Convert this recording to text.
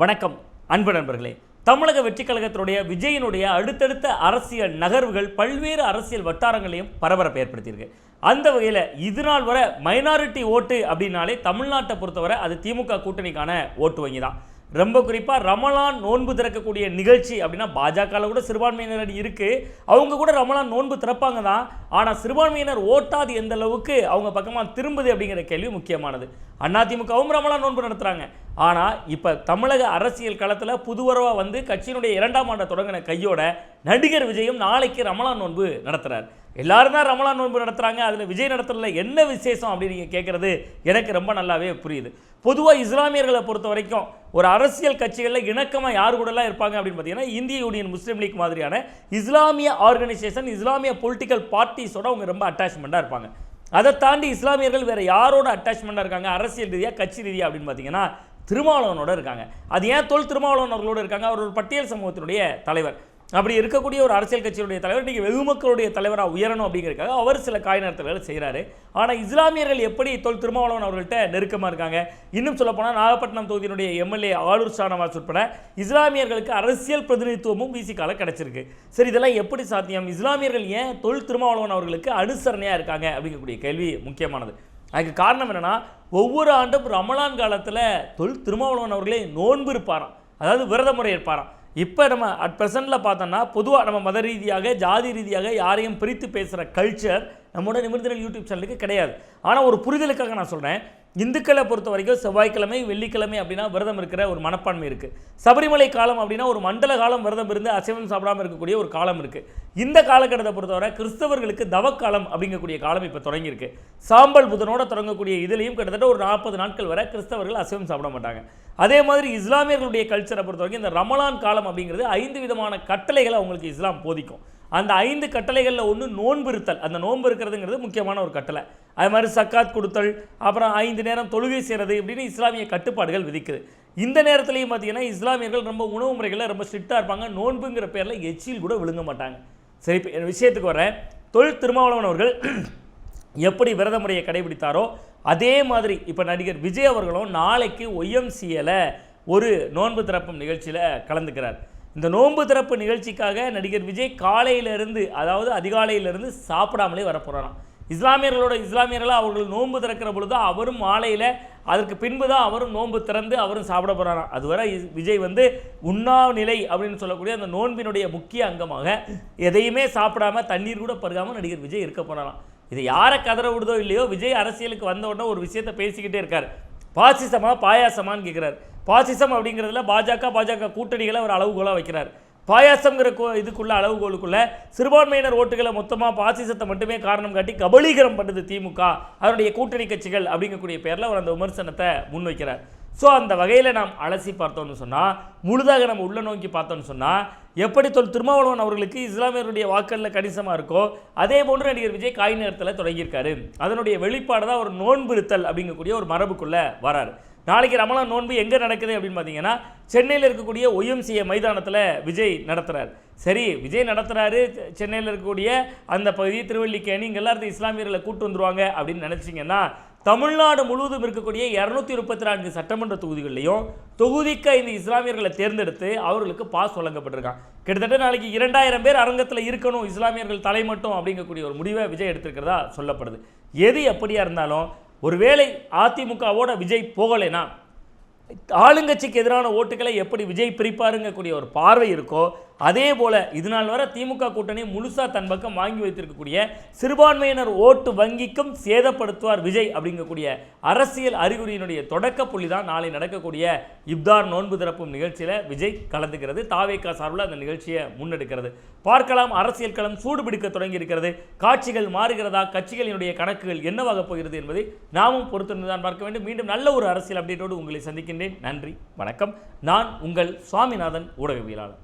வணக்கம் அன்பு நண்பர்களே. தமிழக வெற்றிக் கழகத்தினுடைய விஜயினுடைய அடுத்தடுத்த அரசியல் நகர்வுகள் பல்வேறு அரசியல் வட்டாரங்களையும் பரபரப்பை ஏற்படுத்தியிருக்கு. அந்த வகையில் இது நாள் வரை மைனாரிட்டி ஓட்டு அப்படின்னாலே தமிழ்நாட்டை பொறுத்தவரை அது திமுக கூட்டணிக்கான ஓட்டு வங்கி தான் ரொம்ப குறிப்பாக ரமலான் நோன்பு திறக்கக்கூடிய நிகழ்ச்சி அப்படின்னா பாஜகவில் கூட சிறுபான்மையினர் அணி இருக்குது அவங்க கூட ரமலான் நோன்பு திறப்பாங்க தான் ஆனால் சிறுபான்மையினர் ஓட்டாது எந்த அளவுக்கு அவங்க பக்கமாக திரும்புது அப்படிங்கிற கேள்வி முக்கியமானது. அதிமுகவும் ரமலான் நோன்பு நடத்துகிறாங்க ஆனால் இப்போ தமிழக அரசியல் களத்தில் புதுவரவாக வந்து கட்சியினுடைய இரண்டாம் ஆண்டை தொடங்கின கையோட நடிகர் விஜயும் நாளைக்கு ரமலான் நோன்பு நடத்துகிறார் எல்லாரும் தான் ரமலான் நோன்பு நடத்துகிறாங்க அதில் விஜய் நடத்துறதுல என்ன விசேஷம் அப்படின்னு நீங்கள் கேட்குறது எனக்கு ரொம்ப நல்லாவே புரியுது. பொதுவாக இஸ்லாமியர்களை பொறுத்த வரைக்கும் ஒரு அரசியல் கட்சிகளில் இணக்கமாக யார் கூடலாம் இருப்பாங்க அப்படின்னு பார்த்தீங்கன்னா இந்திய யூனியன் முஸ்லீம் லீக் மாதிரியான இஸ்லாமிய ஆர்கனைசேஷன் இஸ்லாமிய பொலிட்டிக்கல் பார்ட்டிஸோட அவங்க ரொம்ப அட்டாச்மெண்ட்டாக இருப்பாங்க. அதை தாண்டி இஸ்லாமியர்கள் வேறு யாரோட அட்டாச்மெண்ட்டாக இருக்காங்க அரசியல் ரீதியாக கட்சி ரீதியாக அப்படின்னு பார்த்தீங்கன்னா திருமாவளவனோட இருக்காங்க. அது ஏன் தொல் திருமாவளவன் அவர்களோடு இருக்காங்க? அவர் ஒரு பட்டியல் சமூகத்தினுடைய தலைவர். அப்படி இருக்கக்கூடிய ஒரு அரசியல் கட்சியுடைய தலைவர் இன்றைக்கி வெகுமக்களுடைய தலைவராக உயரணும் அப்படிங்கிறதுக்காக அவர் சில காய் நேரத்தில் செய்கிறாரு ஆனால் இஸ்லாமியர்கள் எப்படி தொல் திருமாவளவன் அவர்கள்ட்ட நெருக்கமாக இருக்காங்க? இன்னும் சொல்லப்போனால் நாகப்பட்டினம் தொகுதியினுடைய எம்எல்ஏ ஆளுர் ஷானவாஸ் உட்பட இஸ்லாமியர்களுக்கு அரசியல் பிரதிநிதித்துவமும் விசிக்கால கிடச்சிருக்கு. சரி இதெல்லாம் எப்படி சாத்தியம்? இஸ்லாமியர்கள் ஏன் தொல் திருமாவளவன் அவர்களுக்கு அனுசரணையாக இருக்காங்க? அப்படிங்கக்கூடிய கேள்வி முக்கியமானது. அதுக்கு காரணம் என்னென்னா ஒவ்வொரு ஆண்டும் ரமலான் காலத்தில் தொல் திருமாவளவன் அவர்களே நோன்பு இருப்பாராம். அதாவது விரத முறை இருப்பாராம் இப்போ நம்ம அட் ப்ரெசென்ட்டில் பார்த்தோன்னா பொதுவாக நம்ம மத ரீதியாக ஜாதி ரீதியாக யாரையும் பிரித்து பேசுகிற கல்ச்சர் நம்மளோட நிமிர்ந்தல் யூடியூப் சேனலுக்கு கிடையாது. ஆனால் ஒரு புரிதலுக்காக நான் சொல்கிறேன் இந்துக்களை பொறுத்த வரைக்கும் செவ்வாய்க்கிழமை வெள்ளிக்கிழமை அப்படின்னா விரதம் இருக்கிற ஒரு மனப்பான்மை இருக்குது சபரிமலை காலம் அப்படின்னா ஒரு மண்டல காலம் விரதம் இருந்து அசைவம் சாப்பிடாமல் இருக்கக்கூடிய ஒரு காலம் இருக்குது இந்த காலகட்டத்தை பொறுத்தவரை கிறிஸ்தவர்களுக்கு தவக்காலம் அப்படிங்கக்கூடிய காலம் இப்போ தொடங்கியிருக்கு. சாம்பல் புதனோட தொடங்கக்கூடிய இதுலேயும் கிட்டத்தட்ட ஒரு நாற்பது நாட்கள் வரை கிறிஸ்தவர்கள் அசைவம் சாப்பிட மாட்டாங்க. அதே மாதிரி இஸ்லாமியர்களுடைய கல்ச்சரை பொறுத்த வரைக்கும் இந்த ரமலான் காலம் அப்படிங்கிறது ஐந்து விதமான கட்டளைகளை அவங்களுக்கு இஸ்லாம் போதிக்கும். அந்த ஐந்து கட்டளைகளில் ஒன்று நோன்பு இருத்தல் அந்த நோன்பு இருக்கிறதுங்கிறது முக்கியமான ஒரு கட்டளை. அது மாதிரி சக்காத் கொடுத்தல் அப்புறம் ஐந்து நேரம் தொழுகை செய்கிறது இப்படின்னு இஸ்லாமிய கட்டுப்பாடுகள் விதிக்குது. இந்த நேரத்துலையும் பார்த்தீங்கன்னா இஸ்லாமியர்கள் ரொம்ப உணவு முறைகளில் ரொம்ப ஸ்ட்ரிக்டாக இருப்பாங்க. நோன்புங்கிற பேரில் எச்சில் கூட விழுங்க மாட்டாங்க. சரி இப்போ என் விஷயத்துக்கு வரேன் தொழில் திருமாவளவன் அவர்கள் எப்படி விரத முறையை கடைபிடித்தாரோ அதே மாதிரி இப்போ நடிகர் விஜய் அவர்களும் நாளைக்கு ஒய்எம்சியில் ஒரு நோன்பு திறப்பும் நிகழ்ச்சியில் கலந்துக்கிறார். இந்த நோன்பு திறப்பு நிகழ்ச்சிக்காக நடிகர் விஜய் காலையிலிருந்து அதாவது அதிகாலையிலிருந்து சாப்பிடாமலே வரப்போகிறாராம் இஸ்லாமியர்களோட இஸ்லாமியர்களாக அவர்கள் நோன்பு திறக்கிற பொழுது அவரும் மாலையில் அதற்கு பின்பு தான் அவரும் நோன்பு திறந்து அவரும் சாப்பிட போகிறாராம் அதுவரை விஜய் வந்து உண்ணாநிலை அப்படின்னு சொல்லக்கூடிய அந்த நோன்பினுடைய முக்கிய அங்கமாக எதையுமே சாப்பிடாம தண்ணீர் கூட பருகாமல் நடிகர் விஜய் இருக்க போகிறாராம் இது யாரை கதற விடுதோ இல்லையோ விஜய் அரசியலுக்கு வந்த உடனே ஒரு விஷயத்தை பேசிக்கிட்டே இருக்கார். பாசிசமா பாயாசமான்னு கேட்குறாரு பாசிசம் அப்படிங்கிறதுல பாஜக பாஜக கூட்டணிகளை ஒரு அளவுகோலாக வைக்கிறார். பாயாசம்ங்கிற கோ இதுக்குள்ள அளவுகோலுக்குள்ள சிறுபான்மையினர் ஓட்டுகளை மொத்தமாக பாசிசத்தை மட்டுமே காரணம் காட்டி கபலீகரம் பண்ணுது திமுக அதனுடைய கூட்டணி கட்சிகள் அப்படிங்கக்கூடிய பேரில் அவர் அந்த விமர்சனத்தை முன்வைக்கிறார். ஸோ அந்த வகையில் நாம் அலசி பார்த்தோம்னு சொன்னால் முழுதாக நம்ம உள்ள நோக்கி பார்த்தோம்னு சொன்னால் எப்படி தொல் திருமாவளவன் அவர்களுக்கு இஸ்லாமியருடைய வாக்களில் கணிசமாக இருக்கோ அதே போன்று நடிகர் விஜய் காய் நேரத்தில் தொடங்கியிருக்காரு. அதனுடைய வெளிப்பாடு தான் ஒரு நோன்பு இருத்தல் அப்படிங்கக்கூடிய ஒரு மரபுக்குள்ளே வராரு. நாளைக்கு ரமலான் நோன்பு எங்கே நடக்குது அப்படின்னு பார்த்தீங்கன்னா சென்னையில் இருக்கக்கூடிய ஒய்எம்சிஏ மைதானத்தில் விஜய் நடத்துகிறார் சரி விஜய் நடத்துகிறாரு சென்னையில் இருக்கக்கூடிய அந்த பகுதி திருவள்ளிக்கேணி இங்கே எல்லாத்தையும் இஸ்லாமியர்களை கூட்டு வந்துருவாங்க அப்படின்னு நினச்சிங்கன்னா தமிழ்நாடு முழுவதும் இருக்கக்கூடிய இரநூத்தி முப்பத்தி நான்கு சட்டமன்ற தொகுதிகளிலையும் தொகுதிக்கு ஐந்து இஸ்லாமியர்களை தேர்ந்தெடுத்து அவர்களுக்கு பாஸ் வழங்கப்பட்டிருக்கான் கிட்டத்தட்ட நாளைக்கு இரண்டாயிரம் பேர் அரங்கத்தில் இருக்கணும் இஸ்லாமியர்கள் தலை மட்டும் அப்படிங்கக்கூடிய ஒரு முடிவை விஜய் எடுத்திருக்கிறதா சொல்லப்படுது. எது எப்படியாக இருந்தாலும் ஒருவேளை அதிமுகவோட விஜய் போகலைன்னா ஆளுங்கட்சிக்கு எதிரான ஓட்டுகளை எப்படி விஜய் பிரிப்பாருங்கக்கூடிய ஒரு பார்வை இருக்கோ அதே போல் இது நாள் திமுக கூட்டணி முழுசா தன் பக்கம் வாங்கி வைத்திருக்கக்கூடிய சிறுபான்மையினர் ஓட்டு வங்கிக்கும் சேதப்படுத்துவார் விஜய் அப்படிங்கக்கூடிய அரசியல் அறிகுறியினுடைய தொடக்க புள்ளி தான் நாளை நடக்கக்கூடிய இப்தார் நோன்பு திறப்பும் நிகழ்ச்சியில் விஜய் கலந்துக்கிறது. தாவேக்கா சார்பில் அந்த நிகழ்ச்சியை முன்னெடுக்கிறது. பார்க்கலாம் அரசியல் களம் சூடுபிடிக்க தொடங்கி இருக்கிறது. காட்சிகள் மாறுகிறதா? கட்சிகளினுடைய கணக்குகள் என்னவாக போகிறது என்பதை நாமும் பொறுத்திருந்து தான் பார்க்க வேண்டும். மீண்டும் நல்ல ஒரு அரசியல் அப்டேட்டோடு உங்களை சந்திக்கின்றேன். நன்றி வணக்கம். நான் உங்கள் சுவாமிநாதன் ஊடகவியலாளர்.